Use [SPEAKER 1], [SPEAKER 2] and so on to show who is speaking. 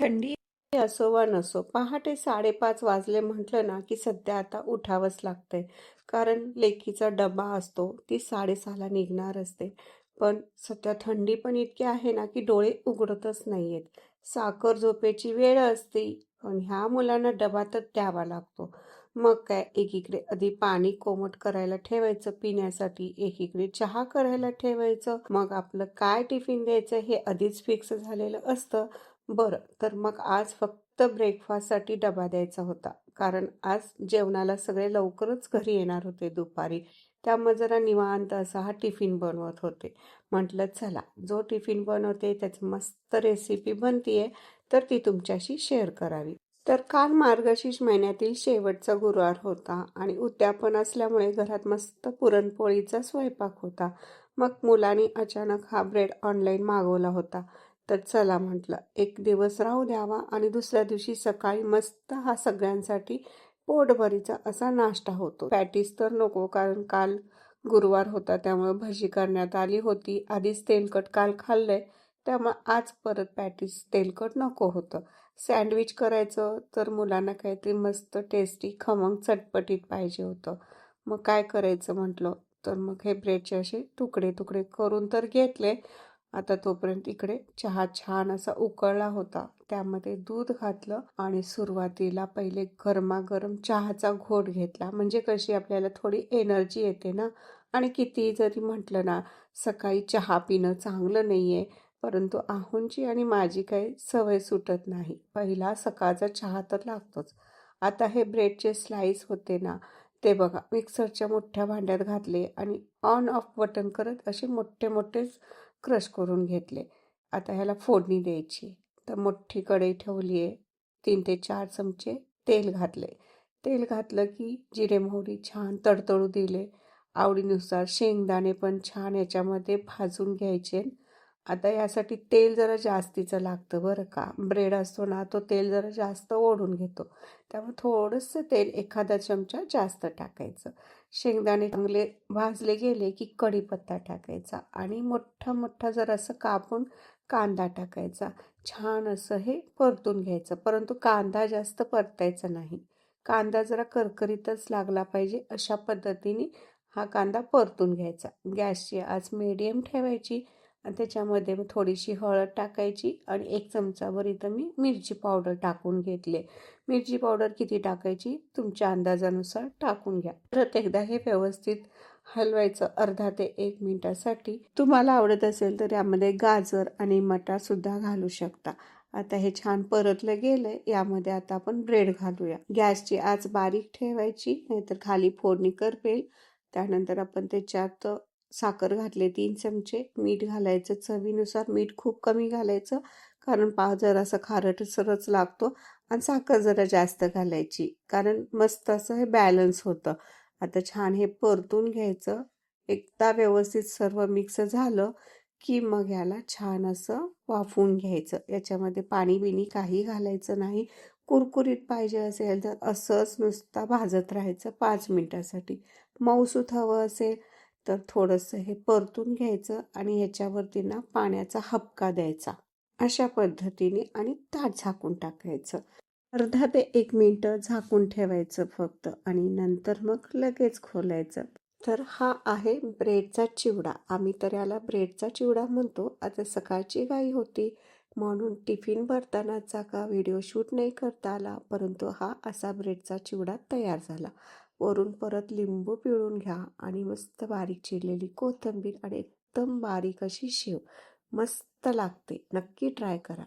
[SPEAKER 1] थंडी असो वा नसो पहाटे साडेपाच वाजले म्हटलं ना की सध्या आता उठावंच लागतंय. कारण लेकीचा डबा असतो ती साडेसहाला निघणार असते. पण सध्या थंडी पण इतकी आहे ना की डोळे उघडतच नाहीयेत. साखर झोपेची वेळ असते पण ह्या मुलांना डबा तर द्यावा लागतो. मग काय एकीकडे आधी पाणी कोमट करायला ठेवायचं पिण्यासाठी एकीकडे चहा करायला ठेवायचं. मग आपलं काय टिफिन द्यायचं हे आधीच फिक्स झालेलं असतं. बरं तर मग आज फक्त ब्रेकफास्टसाठी डबा द्यायचा होता. कारण आज जेवणाला सगळे लवकरच घरी येणार होते दुपारी. त्यामुळे जरा निवांत असा हा टिफिन बनवत होते. म्हटलं चला जो टिफिन बनवते त्याची मस्त रेसिपी बनतीये तर ती तुमच्याशी शेअर करावी. तर काल मार्गशीर्ष महिन्यातील शेवटचा गुरुवार होता आणि उद्यापन असल्यामुळे घरात मस्त पुरणपोळीचा स्वयंपाक होता. मग मुलांनी अचानक हा ब्रेड ऑनलाईन मागवला होता. तर चला म्हटलं एक दिवस राहू द्यावा आणि दुसऱ्या दिवशी सकाळी मस्त हा सगळ्यांसाठी पोटभरीचा असा नाश्ता होतो. पॅटीस तर नको कारण काल गुरुवार होता त्यामुळे भजी करण्यात आली होती. आधीच तेलकट काल खाल्लंय त्यामुळे आज परत पॅटीस तेलकट नको होतं. सँडविच करायचं तर मुलांना काहीतरी मस्त टेस्टी खमंग चटपटीत पाहिजे होतं. मग काय करायचं म्हटलं तर मग हे ब्रेडचे असे तुकडे तुकडे करून तर घेतले आता तोपर्यंत इकडे चहा छान असा उकळला होता. त्यामध्ये दूध घातलं आणि सुरुवातीला पहिले गरमागरम चहाचा घोट घेतला. म्हणजे कशी आपल्याला थोडी एनर्जी येते ना? आणि किती जरी म्हटलं ना सकाळी चहा पिणं चांगलं नाही आहे परंतु आहूंची आणि माझी काही सवय सुटत नाही. पहिला सकाळचा चहा तर लागतोच. आता हे ब्रेडचे स्लाईस होते ना ते बघा मिक्सरच्या मोठ्या भांड्यात घातले आणि ऑन ऑफ बटन करत असे मोठे मोठेच क्रश करून घेतले. आता ह्याला फोडणी द्यायची. तर मोठी कढई ठेवली आहे तीन ते चार चमचे तेल घातले. तेल घातलं की जिरे मोहरी छान तडतडू दिले. आवडीनुसार शेंगदाणे पण छान याच्यामध्ये भाजून घ्यायचे. आता यासाठी तेल जरा जास्तीचं लागतं बरं का. ब्रेड असतो ना तो तेल जरा जास्त ओढून घेतो. त्यामुळे थोडंसं तेल एखादा चमचा जास्त टाकायचं. शेंगदाणे चांगले भाजले गेले की कढीपत्ता टाकायचा आणि मोठा मोठा जर असं कापून कांदा टाकायचा. छान असं हे परतून घ्यायचं. परंतु कांदा जास्त परतायचा नाही. कांदा जरा करकरीतच लागला पाहिजे अशा पद्धतीने हा कांदा परतून घ्यायचा. गॅसची आज मीडियम ठेवायची आणि त्याच्यामध्ये थोडीशी हळद टाकायची आणि एक चमचाभर इथं मी मिरची पावडर टाकून घेतले. मिरची पावडर किती टाकायची तुमच्या अंदाजानुसार टाकून घ्या. परत एकदा हे व्यवस्थित हलवायचं अर्धा ते एक मिनिटासाठी. तुम्हाला आवडत असेल तर यामध्ये गाजर आणि मटार सुद्धा घालू शकता. आता हे छान परतलं गेलंय यामध्ये आता आपण ब्रेड घालूया. गॅसची आज बारीक ठेवायची नाहीतर खाली फोडणी करपेल. त्यानंतर आपण त्याच्यात साखर घातले तीन चमचे. मीठ घालायचं चवीनुसार मीठ खूप कमी घालायचं कारण पाव जरासा खारटसरच लागतो. आणि साखर जरा जास्त घालायची. कारण मस्त असं हे बॅलन्स होतं. आता छान हे परतून घ्यायचं. एकदा व्यवस्थित सर्व मिक्स झालं की मग याला छान असं वाफवून घ्यायचं. याच्यामध्ये पाणी बिणी काही घालायचं नाही. कुरकुरीत पाहिजे असेल तर असंच नुसता भाजत राहायचं पाच मिनटासाठी. मऊसूत हवं असेल तर थोडंसं हे परतून घ्यायचं आणि ह्याच्यावरती ना पाण्याचा हपका द्यायचा. अशा पद्धतीने आणि ताट झाकून टाकायचं. अर्धा ते एक मिनटं झाकून ठेवायचं फक्त आणि नंतर मग लगेच खोलायचं. तर हा आहे ब्रेडचा चिवडा. आम्ही तर याला ब्रेडचा चिवडा म्हणतो. आता सकाळची गाई होती म्हणून टिफिन भरतानाचा का व्हिडिओ शूट नाही करता आला. परंतु हा असा ब्रेडचा चिवडा तयार झाला. वरून परत लिंबू पिळून घ्या आणि मस्त बारीक चिरलेली कोथिंबीर आणि एकदम बारीक अशी शेव. मस्त लागते. नक्की ट्राय करा.